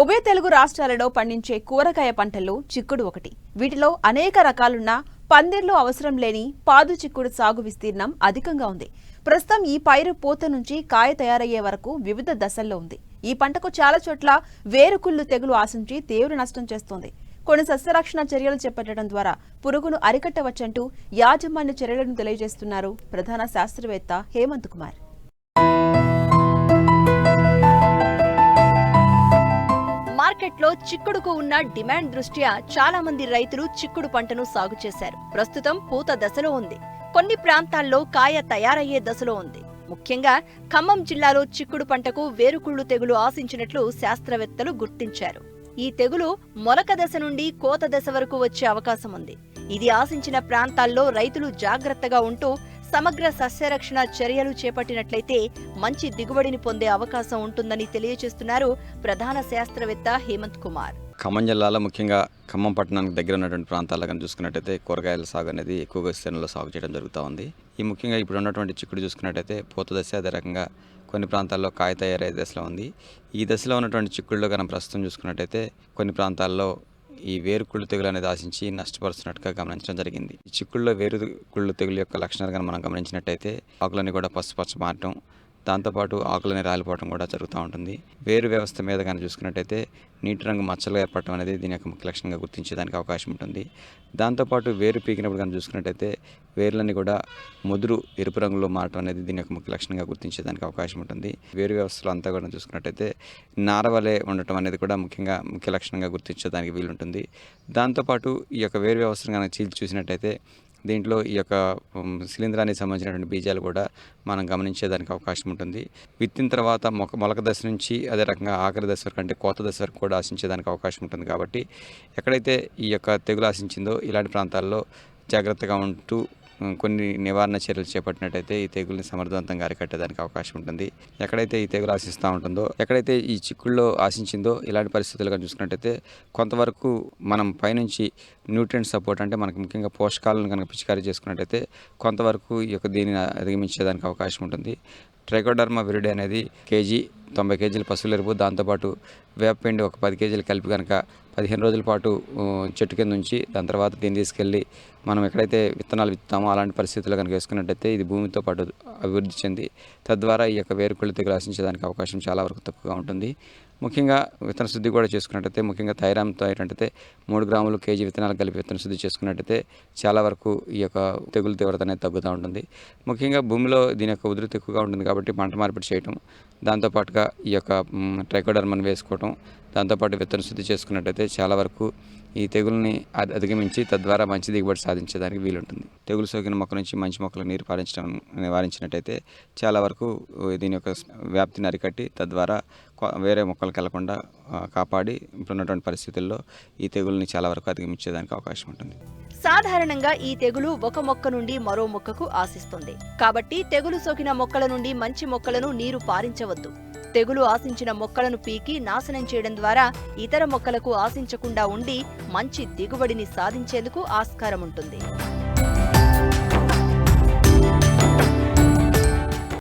ఉభయ తెలుగు రాష్ట్రాలలో పండించే కూరగాయ పంటల్లో చిక్కుడు ఒకటి. వీటిలో అనేక రకాలున్న పందిర్లో అవసరం లేని పాదు చిక్కుడు సాగు విస్తీర్ణం అధికంగా ఉంది. ప్రస్తుతం ఈ పైరు పూత నుంచి కాయ తయారయ్యే వరకు వివిధ దశల్లో ఉంది. ఈ పంటకు చాలా చోట్ల వేరుకుళ్ళు తెగులు ఆశించి తీవ్ర నష్టం చేస్తోంది. కొన్ని సస్యరక్షణ చర్యలు చేపట్టడం ద్వారా పురుగును అరికట్టవచ్చంటూ యాజమాన్య చర్యలను తెలియజేస్తున్నారు ప్రధాన శాస్త్రవేత్త హేమంత్ కుమార్. మార్కెట్లో చిక్కుడుకు ఉన్న డిమాండ్ దృష్ట్యా చాలా మంది రైతులు చిక్కుడు పంటను సాగు చేశారు. ప్రస్తుతం పూత దశలో ఉంది. కొన్ని ప్రాంతాల్లో కాయ తయారయ్యే దశలో ఉంది. ముఖ్యంగా ఖమ్మం జిల్లాలో చిక్కుడు పంటకు వేరుకుళ్ళు తెగులు ఆశించినట్లు శాస్త్రవేత్తలు గుర్తించారు. ఈ తెగులు మొలక దశ నుండి కోత దశ వరకు వచ్చే అవకాశం ఉంది. ఇది ఆశించిన ప్రాంతాల్లో రైతులు జాగ్రత్తగా ఉంటూ సమగ్ర సస్యరక్షణ చర్యలు చేపట్టినట్లయితే మంచి దిగుబడిని పొందే అవకాశం ఉంటుందని తెలియజేస్తున్నారు ప్రధాన శాస్త్రవేత్త హేమంత్ కుమార్. ఖమ్మం జిల్లాలో ముఖ్యంగా ఖమ్మం పట్టణానికి దగ్గర ఉన్నటువంటి ప్రాంతాల్లో కానీ చూసుకున్నట్టయితే కూరగాయల సాగు అనేది ఎక్కువగా విస్తీర్ణంలో సాగు చేయడం జరుగుతూ ఉంది. ఈ ముఖ్యంగా ఇప్పుడు ఉన్నటువంటి చిక్కుడు చూసుకున్నట్టయితే పూత దశ అదే రకంగా కొన్ని ప్రాంతాల్లో కాయ తయారయ్యే దశలో ఉంది. ఈ దశలో ఉన్నటువంటి చిక్కుడులో మనం ప్రస్తుతం చూసుకున్నట్టయితే కొన్ని ప్రాంతాల్లో ఈ వేరు కుళ్ళు తెగులు అనేది ఆశించి నష్టపరుస్తున్నట్టుగా గమనించడం జరిగింది. ఈ చిక్కుల్లో వేరు కుళ్ళు తెగులు యొక్క లక్షణాలు కానీ మనం గమనించినట్టయితే ఆకులన్నీ కూడా పసుపచ్చ మారటం దాంతోపాటు ఆకులని రాలిపోవడం కూడా జరుగుతూ ఉంటుంది. వేరు వ్యవస్థ మీద కానీ చూసుకున్నట్టయితే నీటి రంగు మచ్చలు ఏర్పడటం అనేది దీని యొక్క ముఖ్య లక్షణంగా గుర్తించేదానికి అవకాశం ఉంటుంది. దాంతోపాటు వేరు పీకినప్పుడు కానీ చూసుకున్నట్టయితే వేర్లన్నీ కూడా ముదురు ఎరుపు రంగులో మారటం అనేది దీని యొక్క ముఖ్య లక్షణంగా గుర్తించేదానికి అవకాశం ఉంటుంది. వేరు వ్యవస్థలో అంతా కూడా చూసుకున్నట్టయితే నారవలే ఉండటం అనేది కూడా ముఖ్యంగా ముఖ్య లక్షణంగా గుర్తించేదానికి వీలుంటుంది. దాంతోపాటు ఈ యొక్క వేరు వ్యవస్థను కనుక చీల్చి చూసినట్టయితే దీంట్లో ఈ యొక్క శిలీంధ్రానికి సంబంధించినటువంటి బీజాలు కూడా మనం గమనించేదానికి అవకాశం ఉంటుంది. విత్తిన తర్వాత మొక మొలక దశ నుంచి అదే రకంగా ఆఖరి దశ వరకు అంటే కోత దశ వరకు కూడా ఆశించేదానికి అవకాశం ఉంటుంది కాబట్టి ఎక్కడైతే ఈ యొక్క తెగులు ఆశించిందో ఇలాంటి ప్రాంతాల్లో జాగ్రత్తగా ఉంటూ కొన్ని నివారణ చర్యలు చేపట్టినట్టయితే ఈ తెగుల్ని సమర్థవంతంగా అరికట్టేదానికి అవకాశం ఉంటుంది. ఎక్కడైతే ఈ తెగులు ఆశిస్తూ ఉంటుందో ఎక్కడైతే ఈ చిక్కుల్లో ఆశించిందో ఇలాంటి పరిస్థితులు కానీ చూసుకున్నట్టయితే కొంతవరకు మనం పైనుంచి న్యూట్రియంట్ సపోర్ట్ అంటే మనకు ముఖ్యంగా పోషకాలను కనుక పిచికారీ చేసుకున్నట్టయితే కొంతవరకు ఈ యొక్క దీనిని అధిగమించేదానికి అవకాశం ఉంటుంది. ట్రైకోడర్మా విరిడి అనేది కేజీ తొంభై కేజీల పశువుల ఎరుపు దాంతోపాటు వేపపిండి ఒక పది కేజీలు కలిపి కనుక పదిహేను రోజుల పాటు చెట్టు కింద ఉంచి దాని తర్వాత దీన్ని తీసుకెళ్ళి మనం ఎక్కడైతే విత్తనాలు విత్తామో అలాంటి పరిస్థితుల్లో కనుక వేసుకున్నట్టయితే ఇది భూమితో పాటు అభివృద్ధి చెంది తద్వారా ఈ యొక్క వేరుకుళ్ళు తెగులు ఆశించడానికి అవకాశం చాలా వరకు తక్కువగా ఉంటుంది. ముఖ్యంగా విత్తన శుద్ధి కూడా చేసుకున్నట్టయితే ముఖ్యంగా థైరామ్తో ఏంటంటే మూడు గ్రాములు కేజీ విత్తనాలు కలిపి విత్తన శుద్ధి చేసుకున్నట్టయితే చాలా వరకు ఈ యొక్క తెగులు తీవ్రత అనేది తగ్గుతూ ఉంటుంది. ముఖ్యంగా భూమిలో దీని యొక్క ఉధృతి ఎక్కువగా ఉంటుంది కాబట్టి పంట మార్పిడి చేయటం దాంతోపాటుగా ఈ యొక్క ట్రైకోడర్మన్ వేసుకోవటం దాంతోపాటు విత్తన శుద్ధి చేసుకున్నట్టయితే చాలా వరకు ఈ తెగుల్ని అధిగమించి తద్వారా మంచి దిగుబడి సాధించడానికి వీలుంటుంది. తెగులు సోకిన మొక్క నుంచి మంచి మొక్కలకు నీరు పారించడం నివారించినట్టయితే చాలా వరకు దీని యొక్క వ్యాప్తిని అరికట్టి తద్వారా వేరే మొక్కలకు వెళ్ళకుండా కాపాడి ఇప్పుడున్నటువంటి పరిస్థితుల్లో ఈ తెగుల్ని చాలా వరకు అధిగమించేదానికి అవకాశం ఉంటుంది. సాధారణంగా ఈ తెగులు ఒక మొక్క నుండి మరో మొక్కకు ఆశిస్తుంది. కాబట్టి తెగులు సోకిన మొక్కల నుండి మంచి మొక్కలను నీరు పారించవద్దు. తెగులు ఆశించిన మొక్కలను పీకి నాశనం చేయడం ద్వారా ఇతర మొక్కలకు ఆశించకుండా ఉండి మంచి దిగుబడిని సాధించేందుకు ఆస్కారం ఉంటుంది